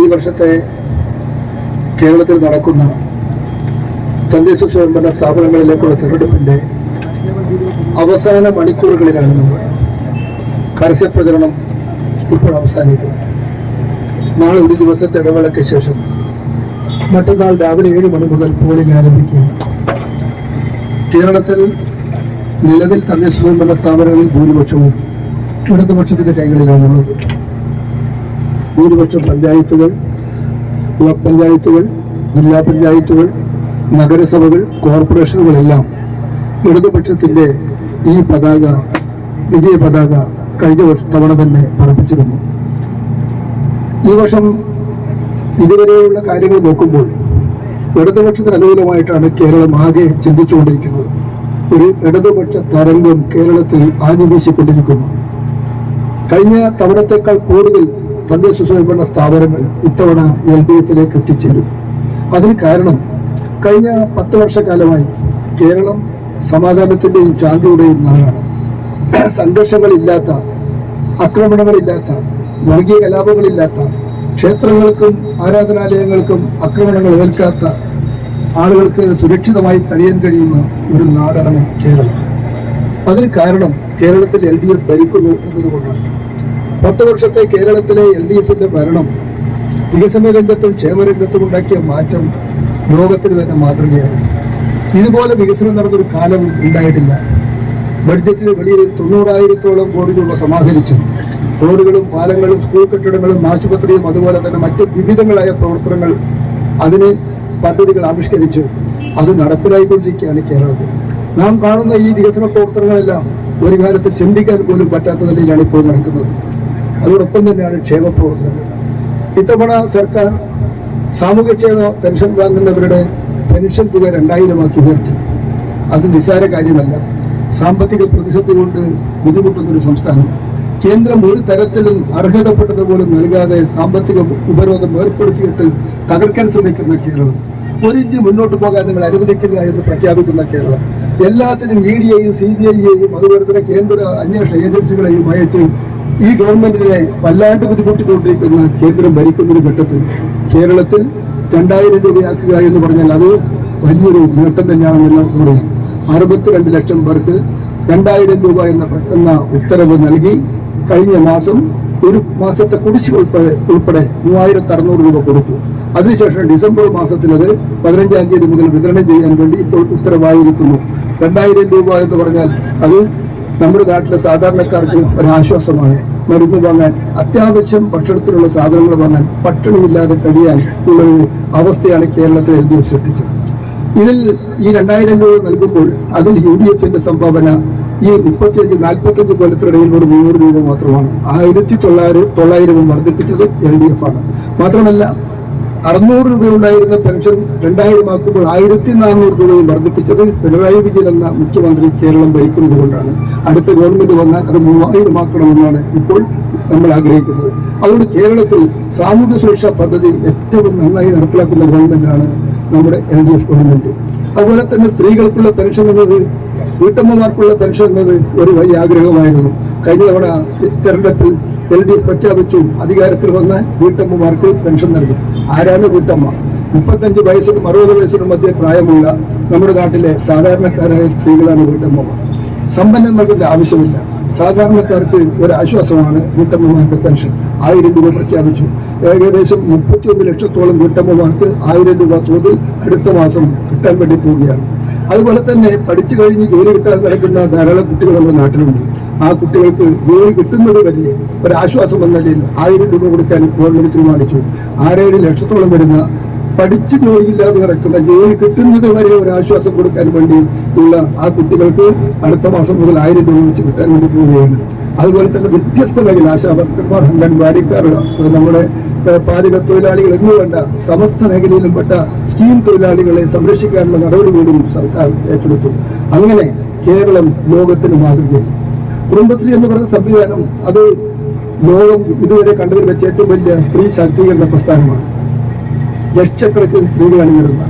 ഈ വർഷത്തെ കേരളത്തിൽ നടക്കുന്ന തദ്ദേശ സ്വയംഭരണ സ്ഥാപനങ്ങളിലേക്കുള്ള തെരഞ്ഞെടുപ്പിന്റെ അവസാന മണിക്കൂറുകളിലാണ് നമ്മൾ പരസ്യപ്രചരണം ഇപ്പോൾ അവസാനിക്കും നാളെ ഒരു ദിവസത്തെ ഇടവേളയ്ക്ക് ശേഷം മറ്റന്നാൾ രാവിലെ ഏഴ് മണി മുതൽ പോളിംഗ് ആരംഭിക്കുകയാണ്. കേരളത്തിൽ നിലവിൽ തദ്ദേശ സ്വയംഭരണ സ്ഥാപനങ്ങളിൽ ഭൂരിപക്ഷവും ഇടതുപക്ഷത്തിന്റെ കൈകളിലാണുള്ളത്. ഭൂരിപക്ഷം പഞ്ചായത്തുകൾ ബ്ലോക്ക് പഞ്ചായത്തുകൾ ജില്ലാ പഞ്ചായത്തുകൾ നഗരസഭകൾ കോർപ്പറേഷനുകളെല്ലാം ഇടതുപക്ഷത്തിന്റെ ഈ പതാക വിജയ പതാക കഴിഞ്ഞ വർഷ തവണ തന്നെ പറപ്പിച്ചിരുന്നു. ഈ വർഷം ഇതുവരെയുള്ള കാര്യങ്ങൾ നോക്കുമ്പോൾ ഇടതുപക്ഷത്തിന് അനുകൂലമായിട്ടാണ് കേരളം ആകെ ചിന്തിച്ചുകൊണ്ടിരിക്കുന്നത്. ഒരു ഇടതുപക്ഷ തരംഗം കേരളത്തിൽ ആഞ്ഞുവീശിക്കൊണ്ടിരിക്കുന്നു. കഴിഞ്ഞ തവണത്തേക്കാൾ കൂടുതൽ തദ്ദേശ സ്വയംഭരണ സ്ഥാപനങ്ങൾ ഇത്തവണ എൽ ഡി എഫിലേക്ക് എത്തിച്ചേരും. അതിന് കാരണം കഴിഞ്ഞ പത്ത് വർഷക്കാലമായി കേരളം സമാധാനത്തിന്റെയും ശാന്തിയുടെയും നാടാണ്. സംഘർഷങ്ങളില്ലാത്ത ആക്രമണങ്ങളില്ലാത്ത വർഗീയ കലാപങ്ങളില്ലാത്ത ക്ഷേത്രങ്ങൾക്കും ആരാധനാലയങ്ങൾക്കും ആക്രമണങ്ങൾ ഏൽക്കാത്ത ആളുകൾക്ക് സുരക്ഷിതമായി കഴിയാൻ കഴിയുന്ന ഒരു നാടാണ് കേരളം. അതിന് കാരണം കേരളത്തിൽ എൽ ഡി എഫ് ഭരിക്കുന്നു എന്നതുകൊണ്ടാണ്. പത്ത് വർഷത്തെ കേരളത്തിലെ എൽ ഡി എഫിന്റെ ഭരണം വികസന രംഗത്തും ക്ഷേമരംഗത്തും ഉണ്ടാക്കിയ മാറ്റം ലോകത്തിന് തന്നെ മാതൃകയാണ്. ഇതുപോലെ വികസനം നടന്നൊരു കാലം ഉണ്ടായിട്ടില്ല. ബഡ്ജറ്റിന് വെളിയിൽ തൊണ്ണൂറായിരത്തോളം കോടി രൂപ സമാഹരിച്ചു. റോഡുകളും പാലങ്ങളും സ്കൂൾ കെട്ടിടങ്ങളും ആശുപത്രിയും അതുപോലെ തന്നെ മറ്റ് വിവിധങ്ങളായ പ്രവർത്തനങ്ങൾ അതിന് പദ്ധതികൾ ആവിഷ്കരിച്ച് അത് നടപ്പിലായിക്കൊണ്ടിരിക്കുകയാണ് കേരളത്തിൽ. നാം കാണുന്ന ഈ വികസന പ്രവർത്തനങ്ങളെല്ലാം ഒരു കാലത്ത് ചിന്തിക്കാൻ പോലും പറ്റാത്ത നിലയിലാണ് ഇപ്പോൾ നടക്കുന്നത്. അതോടൊപ്പം തന്നെയാണ് ക്ഷേമ പ്രവർത്തനങ്ങൾ ഇത്തവണ സർക്കാർ സാമൂഹ്യക്ഷേമ പെൻഷൻ വാങ്ങുന്നവരുടെ പെൻഷൻ തുക രണ്ടായിരമാക്കി ഉയർത്തി. അത് നിസ്സാര കാര്യമല്ല. സാമ്പത്തിക പ്രതിസന്ധി കൊണ്ട് ബുദ്ധിമുട്ടുന്ന ഒരു സംസ്ഥാനം. കേന്ദ്രം ഒരു തരത്തിലും അർഹതപ്പെട്ടതുപോലും നൽകാതെ സാമ്പത്തിക ഉപരോധം ഏർപ്പെടുത്തിയിട്ട് തകർക്കാൻ ശ്രമിക്കുന്ന കേരളം. ഒരു ഇഞ്ച് മുന്നോട്ട് പോകാൻ നിങ്ങൾ അനുവദിക്കില്ല എന്ന് പ്രഖ്യാപിക്കുന്ന കേരളം. എല്ലാത്തിനും ഇ ഡിയെയും സി ബി ഐയെയും അതുപോലെ തന്നെ കേന്ദ്ര അന്വേഷണ ഏജൻസികളെയും അയച്ച് ഈ ഗവൺമെന്റിനെ വല്ലാണ്ട് ബുദ്ധിമുട്ടിച്ചുകൊണ്ടിരിക്കുന്ന കേന്ദ്രം ഭരിക്കുന്ന ഘട്ടത്തിൽ കേരളത്തിൽ രണ്ടായിരം രൂപയാക്കുക എന്ന് പറഞ്ഞാൽ അത് വലിയൊരു നേട്ടം തന്നെയാണെന്ന് എല്ലാവർക്കും അറിയാം അറുപത്തിരണ്ട് ലക്ഷം പേർക്ക് രണ്ടായിരം രൂപ എന്ന എന്ന ഉത്തരവ് നൽകി കഴിഞ്ഞ മാസം ഒരു മാസത്തെ കുടിശ്ശിക ഉൾപ്പെടെ ഉൾപ്പെടെ മൂവായിരത്തി അറുന്നൂറ് രൂപ കൊടുത്തു. അതിനുശേഷം ഡിസംബർ മാസത്തിൽ അത് പതിനഞ്ചാം തീയതി മുതൽ വിതരണം ചെയ്യാൻ വേണ്ടി ഇപ്പോൾ ഉത്തരവായിരിക്കുന്നു. രണ്ടായിരം രൂപ എന്ന് പറഞ്ഞാൽ അത് നമ്മുടെ നാട്ടിലെ സാധാരണക്കാർക്ക് ഒരാശ്വാസമാണ്. മരുന്ന് വാങ്ങാൻ അത്യാവശ്യം ഭക്ഷണത്തിനുള്ള സാധനങ്ങൾ വാങ്ങാൻ പട്ടിണിയില്ലാതെ കഴിയാൻ ഉള്ള അവസ്ഥയാണ് കേരളത്തിൽ എൽ ഡി എഫ് സൃഷ്ടിച്ചത്. ഇതിൽ ഈ രണ്ടായിരം രൂപ നൽകുമ്പോൾ അതിൽ യു ഡി എഫിന്റെ സംഭാവന ഈ മുപ്പത്തിയഞ്ച് നാൽപ്പത്തഞ്ച് കൊല്ലത്തിനിടയിൽ ഒരു നൂറ് രൂപ മാത്രമാണ്. ആയിരത്തി തൊള്ളായിരം തൊള്ളായിരവും വർദ്ധിപ്പിച്ചത് എൽ ഡി എഫ് ആണ്. മാത്രമല്ല അറുന്നൂറ് രൂപ ഉണ്ടായിരുന്ന പെൻഷൻ രണ്ടായിരം ആക്കുമ്പോൾ ആയിരത്തി നാനൂറ് രൂപയും വർദ്ധിപ്പിച്ചത് പിണറായി വിജയൻ എന്ന മുഖ്യമന്ത്രി കേരളം ഭരിക്കുന്നത് കൊണ്ടാണ്. അടുത്ത ഗവൺമെന്റ് വന്നാൽ അത് മൂവായിരം ആക്കണമെന്നാണ് ഇപ്പോൾ നമ്മൾ ആഗ്രഹിക്കുന്നത്. അതുകൊണ്ട് കേരളത്തിൽ സാമൂഹ്യ സുരക്ഷാ പദ്ധതി ഏറ്റവും നന്നായി നടപ്പിലാക്കുന്ന ഗവൺമെന്റാണ് നമ്മുടെ എൽ ഡി എഫ് ഗവൺമെന്റ്. അതുപോലെ തന്നെ സ്ത്രീകൾക്കുള്ള പെൻഷൻ എന്നത് വീട്ടമ്മമാർക്കുള്ള പെൻഷൻ എന്നത് ഒരു വലിയ ആഗ്രഹമായിരുന്നു. കഴിഞ്ഞ തവണ തെരഞ്ഞെടുപ്പിൽ എൽ ഡി എഫ് പ്രഖ്യാപിച്ചു. അധികാരത്തിൽ വന്ന വീട്ടമ്മമാർക്ക് പെൻഷൻ നൽകി. ആരാണ് വീട്ടമ്മ? മുപ്പത്തഞ്ച് വയസ്സിനും അറുപത് വയസ്സിനും മധ്യ പ്രായമുള്ള നമ്മുടെ നാട്ടിലെ സാധാരണക്കാരായ സ്ത്രീകളാണ് വീട്ടമ്മമാർ. സമ്പന്നന്മാർക്കിന്റെ ആവശ്യമില്ല. സാധാരണക്കാർക്ക് ഒരു ആശ്വാസമാണ് വീട്ടമ്മമാർക്ക് പെൻഷൻ. ആയിരം രൂപ പ്രഖ്യാപിച്ചു. ഏകദേശം മുപ്പത്തിയൊന്ന് ലക്ഷത്തോളം വീട്ടമ്മമാർക്ക് ആയിരം രൂപ തോതിൽ അടുത്ത മാസം കിട്ടാൻ വേണ്ടി പോവുകയാണ്. അതുപോലെ തന്നെ പഠിച്ചു കഴിഞ്ഞ് ജോലി കിട്ടാൻ കിടക്കുന്ന ധാരാളം കുട്ടികൾ നമ്മുടെ നാട്ടിലുണ്ട്. ആ കുട്ടികൾക്ക് ജോലി കിട്ടുന്നത് വരെ ഒരാശ്വാസം എന്ന നിലയിൽ ആയിരം രൂപ കൊടുക്കാൻ ഗവൺമെന്റ് തീരുമാനിച്ചു. ആറേഴ് ലക്ഷത്തോളം വരുന്ന പഠിച്ച് ജോലിയില്ലാതെ കിടക്കുന്ന ജോലി കിട്ടുന്നത് വരെ ഒരു ആശ്വാസം കൊടുക്കാൻ വേണ്ടി ഉള്ള ആ കുട്ടികൾക്ക് അടുത്ത മാസം മുതൽ ആയിരം രൂപ വെച്ച് കിട്ടാൻ വേണ്ടി പോവുകയാണ്. അതുപോലെ തന്നെ വ്യത്യസ്ത മേഖല ആശാവർക്കർമാർ അംഗൻവാടിക്കാർ നമ്മുടെ പാചക തൊഴിലാളികൾ എന്ന് വേണ്ട സമസ്ത മേഖലയിലും പെട്ട സ്കീം തൊഴിലാളികളെ സംരക്ഷിക്കാനുള്ള നടപടി കൂടി സർക്കാർ ഏറ്റെടുത്തു. അങ്ങനെ കേരളം ലോകത്തിന് മാതൃകയായി. കുടുംബശ്രീ എന്ന് പറയുന്ന സംവിധാനം അത് ലോകം ഇതുവരെ കണ്ടതിൽ വെച്ച് ഏറ്റവും വലിയ സ്ത്രീ ശാക്തീകരണ പ്രസ്ഥാനമാണ്. ലക്ഷക്കണക്കിന് സ്ത്രീകൾ അണിനിരുന്ന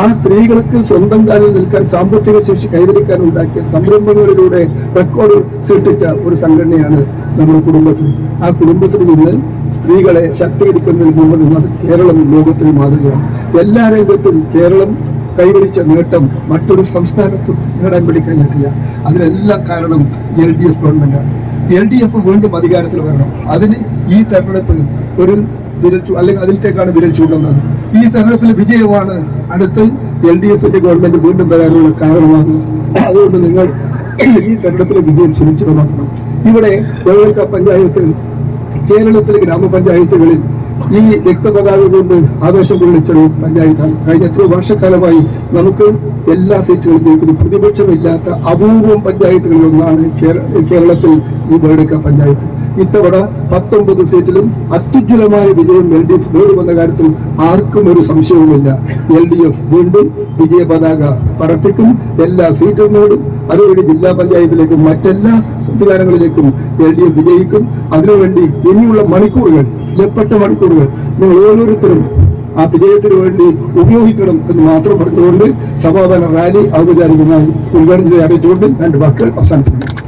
ആ സ്ത്രീകൾക്ക് സ്വന്തം കാലിൽ നിൽക്കാൻ സാമ്പത്തിക ശേഷി കൈവരിക്കാൻ ഉണ്ടാക്കിയ സംരംഭങ്ങളിലൂടെ റെക്കോർഡ് സൃഷ്ടിച്ച ഒരു സംഘടനയാണ് നമ്മുടെ കുടുംബശ്രീ. ആ കുടുംബശ്രീ ഇന്ന് സ്ത്രീകളെ ശാക്തീകരിക്കുന്നതിന് മുമ്പ് നിന്നത് കേരളം ലോകത്തിന് മാതൃകയാണ്. എല്ലാ രംഗത്തും കേരളം കൈവരിച്ച നേട്ടം മറ്റൊരു സംസ്ഥാനത്തും നേടാൻ വേണ്ടി കഴിഞ്ഞിട്ടില്ല. അതിനെല്ലാം കാരണം എൽ ഡി എഫ് ഗവൺമെന്റാണ് എൽ ഡി എഫ് വീണ്ടും അധികാരത്തിൽ വരണം. അതിന് ഈ തെരഞ്ഞെടുപ്പ് ഒരു വിരൽ അല്ലെങ്കിൽ അതിലത്തേക്കാണ് വിരൽ ചൂണ്ടുന്നത്. ഈ തെരഞ്ഞെടുപ്പിൽ വിജയമാണ് അടുത്ത് എൽ ഡി എഫിന്റെ ഗവൺമെന്റ് വീണ്ടും വരാനുള്ള കാരണമാകുന്നത്. അതുകൊണ്ട് നിങ്ങൾ ഈ തെരഞ്ഞെടുപ്പിലെ വിജയം സുനിശ്ചിതമാക്കണം. ഇവിടെ വെള്ളക്ക പഞ്ചായത്ത് കേരളത്തിലെ ഗ്രാമപഞ്ചായത്തുകളിൽ ഈ രക്തപതാക കൊണ്ട് ആവേശം കൊള്ളിച്ചൊരു പഞ്ചായത്താണ് കഴിഞ്ഞ എത്രയോ വർഷക്കാലമായി നമുക്ക് എല്ലാ സീറ്റുകളും ജയിക്കുന്നു പ്രതിപക്ഷമില്ലാത്ത അപൂർവം പഞ്ചായത്തുകളിൽ ഒന്നാണ് കേരളത്തിൽ ഈ ബേഡക്ക പഞ്ചായത്ത്. ഇത്തവണ പത്തൊമ്പത് സീറ്റിലും അത്യുജ്വലമായ വിജയം എൽ ഡി എഫ് നേടുമെന്ന കാര്യത്തിൽ ആർക്കും ഒരു സംശയവുമില്ല. എൽ ഡി എഫ് വീണ്ടും വിജയ പതാക പറപ്പിക്കും. എല്ലാ സീറ്റും നേടും അതുവഴി ജില്ലാ പഞ്ചായത്തിലേക്കും മറ്റെല്ലാ സംവിധാനങ്ങളിലേക്കും എൽ ഡി എഫ് വിജയിക്കും. അതിനുവേണ്ടി ഇനിയുള്ള മണിക്കൂറുകൾ വിലപ്പെട്ട മണിക്കൂറുകൾ നിങ്ങൾ ഓരോരുത്തരും ആ വിജയത്തിനു വേണ്ടി ഉപയോഗിക്കണം എന്ന് മാത്രം പറഞ്ഞുകൊണ്ട് സമാപന റാലി ഔപചാരികമായി ഉദ്ഘാടനം ചെയ്ത് അറിയിച്ചുകൊണ്ട് എന്റെ വാക്കുകൾ അവസാനിപ്പിക്കുന്നു.